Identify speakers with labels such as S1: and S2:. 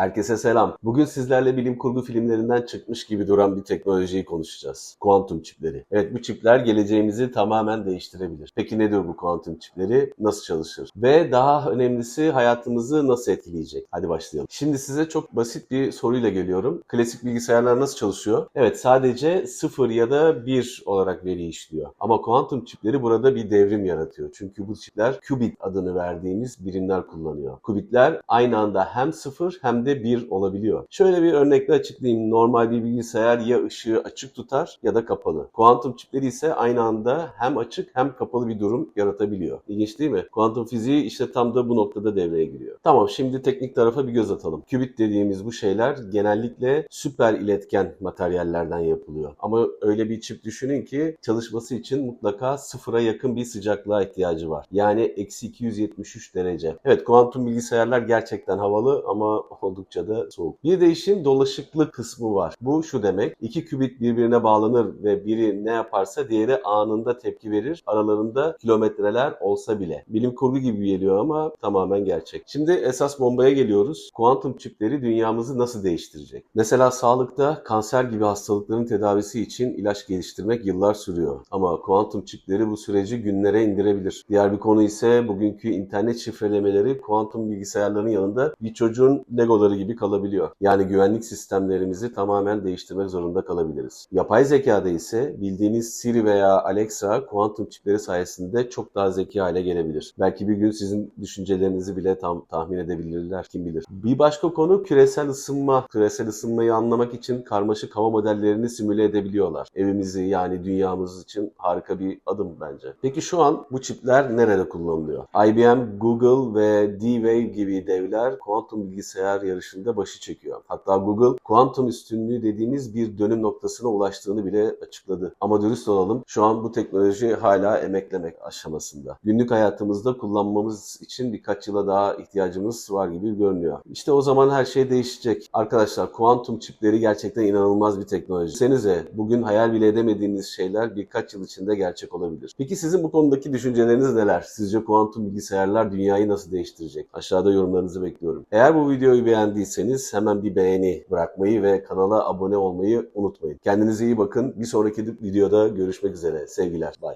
S1: Herkese selam. Bugün sizlerle bilim kurgu filmlerinden çıkmış gibi duran bir teknolojiyi konuşacağız. Kuantum çipleri. Evet bu çipler geleceğimizi tamamen değiştirebilir. Peki nedir bu kuantum çipleri? Nasıl çalışır? Ve daha önemlisi hayatımızı nasıl etkileyecek? Hadi başlayalım. Şimdi size çok basit bir soruyla geliyorum. Klasik bilgisayarlar nasıl çalışıyor? Evet sadece 0 ya da 1 olarak veri işliyor. Ama kuantum çipleri burada bir devrim yaratıyor. Çünkü bu çipler qubit adını verdiğimiz birimler kullanıyor. Qubitler aynı anda hem 0 hem de 1 olabiliyor. Şöyle bir örnekle açıklayayım. Normal bir bilgisayar ya ışığı açık tutar ya da kapalı. Kuantum çipleri ise aynı anda hem açık hem kapalı bir durum yaratabiliyor. İlginç değil mi? Kuantum fiziği işte tam da bu noktada devreye giriyor. Tamam şimdi teknik tarafa bir göz atalım. Qubit dediğimiz bu şeyler genellikle süper iletken materyallerden yapılıyor. Ama öyle bir çip düşünün ki çalışması için mutlaka sıfıra yakın bir sıcaklığa ihtiyacı var. Yani eksi 273 derece. Evet kuantum bilgisayarlar gerçekten havalı ama oldukça da soğuk. Bir de işin dolaşıklı kısmı var. Bu şu demek. iki kübit birbirine bağlanır ve biri ne yaparsa diğeri anında tepki verir. Aralarında kilometreler olsa bile. Bilim kurgu gibi geliyor ama tamamen gerçek. Şimdi esas bombaya geliyoruz. Kuantum çipleri dünyamızı nasıl değiştirecek? Mesela sağlıkta kanser gibi hastalıkların tedavisi için ilaç geliştirmek yıllar sürüyor. Ama kuantum çipleri bu süreci günlere indirebilir. Diğer bir konu ise bugünkü internet şifrelemeleri kuantum bilgisayarların yanında bir çocuğun legoları gibi kalabiliyor. Yani güvenlik sistemlerimizi tamamen değiştirmek zorunda kalabiliriz. Yapay zekada ise bildiğiniz Siri veya Alexa kuantum çipleri sayesinde çok daha zeki hale gelebilir. Belki bir gün sizin düşüncelerinizi bile tam tahmin edebilirler kim bilir. Bir başka konu küresel ısınma. Küresel ısınmayı anlamak için karmaşık hava modellerini simüle edebiliyorlar. Evimizi yani dünyamız için harika bir adım bence. Peki şu an bu çipler nerede kullanılıyor? IBM, Google ve D-Wave gibi devler kuantum bilgisayar yarışında başı çekiyor. Hatta Google kuantum üstünlüğü dediğimiz bir dönüm noktasına ulaştığını bile açıkladı. Ama dürüst olalım şu an bu teknoloji hala emeklemek aşamasında. Günlük hayatımızda kullanmamız için birkaç yıla daha ihtiyacımız var gibi görünüyor. İşte o zaman her şey değişecek. Arkadaşlar kuantum çipleri gerçekten inanılmaz bir teknoloji. Senize bugün hayal bile edemediğiniz şeyler birkaç yıl içinde gerçek olabilir. Peki sizin bu konudaki düşünceleriniz neler? Sizce kuantum bilgisayarlar dünyayı nasıl değiştirecek? Aşağıda yorumlarınızı bekliyorum. Eğer bu videoyu beğendiyseniz hemen bir beğeni bırakmayı ve kanala abone olmayı unutmayın. Kendinize iyi bakın. Bir sonraki videoda görüşmek üzere. Sevgiler. Bye.